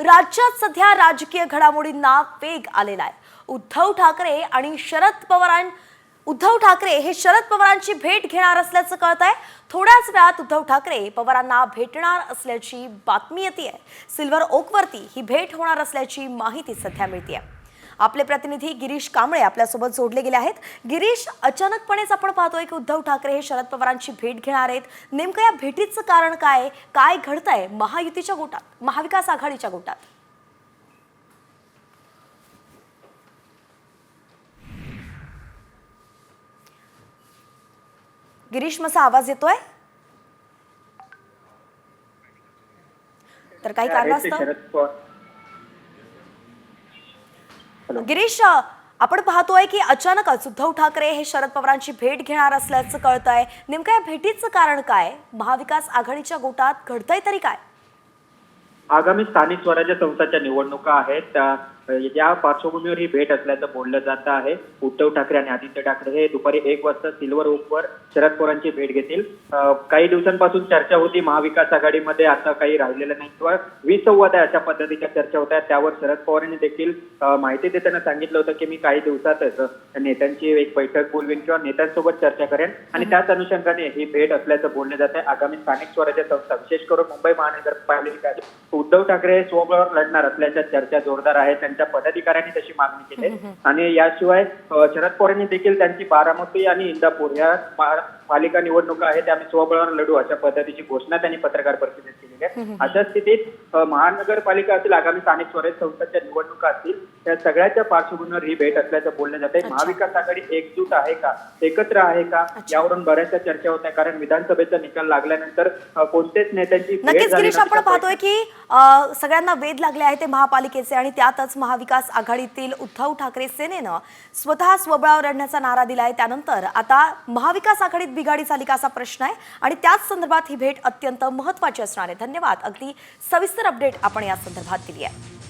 राज्यात सध्या राजकीय घडामोडींना वेग आलेला आहे. उद्धव ठाकरे आणि शरद पवारां उद्धव ठाकरे हे शरद पवारांची भेट घेणार असल्याचं कळत आहे थोड्याच वेळात उद्धव ठाकरे पवारांना भेटणार असल्याची बातमी येते सिल्वर ओकवरती ही भेट होणार असल्याची माहिती सध्या मिळते आहे आपले प्रतिनिधी गिरीश कांबळे आपल्यासोबत जोडले गेले आहेत. गिरीश अचानकपणेच आपण पाहतोय की उद्धव ठाकरे हे शरद पवारांची भेट घेणार आहेत. नेमकं या भेटीचं कारण काय? काय घडतंय? महायुतीच्या गोटात महाविकास आघाडीच्या गोटात. गिरीश माझा आवाज येतोय? तर काही आहेत ते गिरीश आपण पाहतोय की अचानकच उद्धव ठाकरे हे शरद पवारांची भेट घेणार असल्याचं कळतंय. नेमकं या भेटीचं कारण काय? महाविकास आघाडीच्या गोटात घडतंय तरी काय? आगामी स्थानिक स्वराज्य संस्थांच्या निवडणुका आहेत. त्या या पार्श्वभूमीवर ही भेट असल्याचं बोललं जात आहे उद्धव ठाकरे आणि आदित्य ठाकरे हे दुपारी एक वाजता सिल्वर ओकवर शरद पवारांची भेट घेतील. काही दिवसांपासून चर्चा होती महाविकास आघाडीमध्ये आता काही राहिलेलं नाही. किंवा विसंवाद आहे अशा पद्धतीच्या चर्चा होत्या त्यावर शरद पवारांनी देखील माहिती देताना सांगितलं होतं की मी काही दिवसातच नेत्यांची एक बैठक बोलवेन किंवा नेत्यांसोबत चर्चा करेन. आणि त्याच अनुषंगाने ही भेट असल्याचं बोललं जात आहे. आगामी स्थानिक स्वराज्य संस्था विशेष करून मुंबई महानगरपालिका उद्धव ठाकरे हे स्वबळावर लढणार असल्याच्या चर्चा जोरदार आहेत. त्यांच्या पदाधिकाऱ्यांनी तशी मागणी केली. आणि याशिवाय शरद पवारांनी देखील त्यांची बारामती आणि इंदापूर या पालिका निवडणुका आहेत त्या आम्ही स्वबळावर लढू अशा पद्धतीची घोषणा त्यांनी पत्रकार परिषदेत केलेली आहे. अशा स्थितीत महानगरपालिका असतील आगामी स्थानिक स्वराज्य संस्थांच्या निवडणुका असतील त्या सगळ्याच्या पार्श्वभूमीवर ही भेट असल्याचं बोललं जात आहे महाविकास आघाडी एकजूट आहे का? एकत्र आहे का? यावरून बऱ्याचशा चर्चा होत आहे कारण विधानसभेचा निकाल लागल्यानंतर कोणतेच नेत्यांची भेट आपण पाहतोय की सगळ्यांना वेध लागले आहे ते महापालिकेचे आणि त्यातच महाविकास आघाडीतील उद्धव ठाकरे सेनेनं स्वतः स्वबळावर लढण्याचा नारा दिला आहे. त्यानंतर आता महाविकास आघाडीत बिघाडी झाली का असा प्रश्न आहे आणि त्याच संदर्भात ही भेट अत्यंत महत्वाची असणार आहे. धन्यवाद. अगदी सविस्तर अपडेट आपण या संदर्भात दिली आहे.